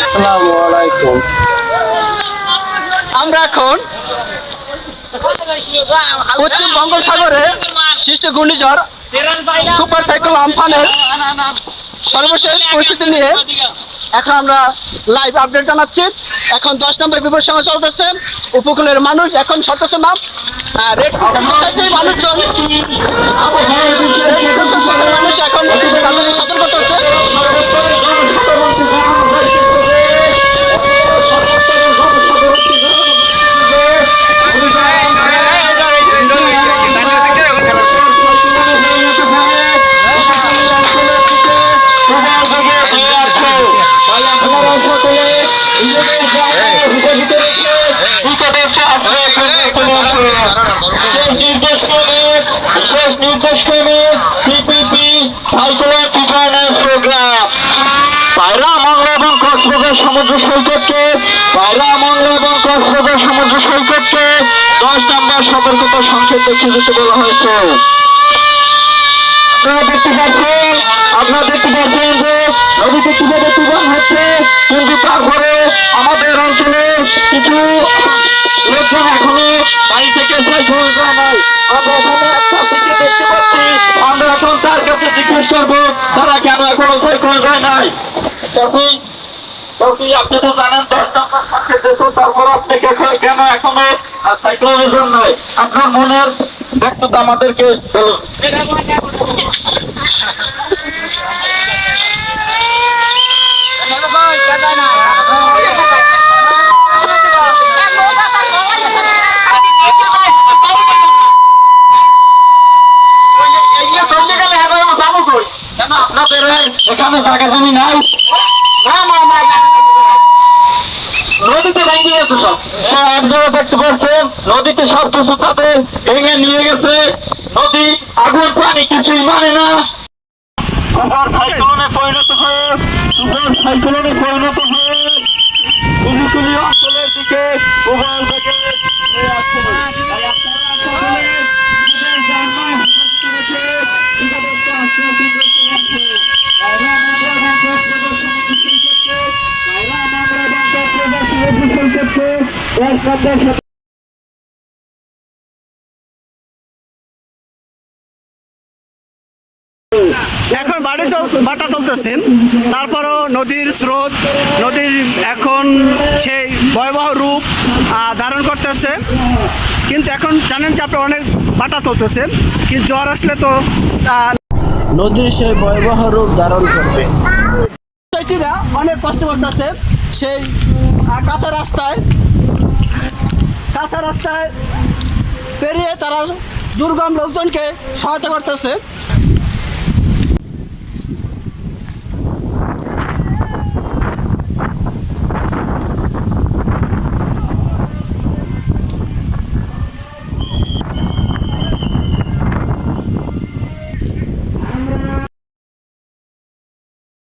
আসসালামু আলাইকুম। আমরা এখন পশ্চিম সৃষ্ট ঘূর্ণিঝড় সুপার সাইক্লোন আমফানের সর্বশেষ পরিস্থিতি নিয়ে এখন আমরা লাইভ আপডেট জানাচ্ছি। এখন দশ নম্বর বিপদ চলতেছে। উপকূলের মানুষ এখন আর রেড মানুষজন সমুদ্র সতর্কতা দেখিয়ে দিতে বলা হয়েছে আপনারা দেখতে পাচ্ছেন দেখতে যে নদীতে কীভাবে হচ্ছে, কিন্তু তারপরে আমাদের অঞ্চলে কিছু লোকজন এখনও বাড়ি থেকে নাই। আমরা এখানে একটা দেখতে পাচ্ছি। আমরা এখন তার কাছে জিজ্ঞেস করব, তারা কেন এখনও সাইকেল যায় নাই? তখন আপনি তো জানেন, দশ নম্বর কেন এখনও সাইক্লোনের জন্য আপনার মনের ব্যক্ততা আমাদেরকে বলুন। কেন আপনাদের এখানে জায়গা জমি নাই। নদীতে সব। সব এক জায়গায় দেখতে পাচ্ছেন নদীতে সব কিছু তাদের ভেঙে নিয়ে গেছে। নদী, আগুন, পানি কিছুই মানে না। সুপার সাইক্লোনে পরিণত হয়ে সুপার সাইক্লোনে পরিণত হয়ে কুলিকুলি অঞ্চলের দিকে উভয় সৈকতকে দেশ রাজ্যের এখন বাড়ি চল বাটা চলতেছে। তারপরও নদীর স্রোত নদীর এখন সেই ভয়াবহ রূপ ধারণ করতেছে। কিন্তু এখন জানেন যে আপনার অনেক বাটা চলতেছে কিন্তু জ্বর আসলে তো নদীর সেই ভয়াবহ রূপ ধারণ করবে। অনেক কষ্ট করতেছে। সেই কাঁচা রাস্তায় কাঁচা রাস্তায় পেরিয়ে তারা দুর্গম লোকজনকে সহায়তা করতেছে।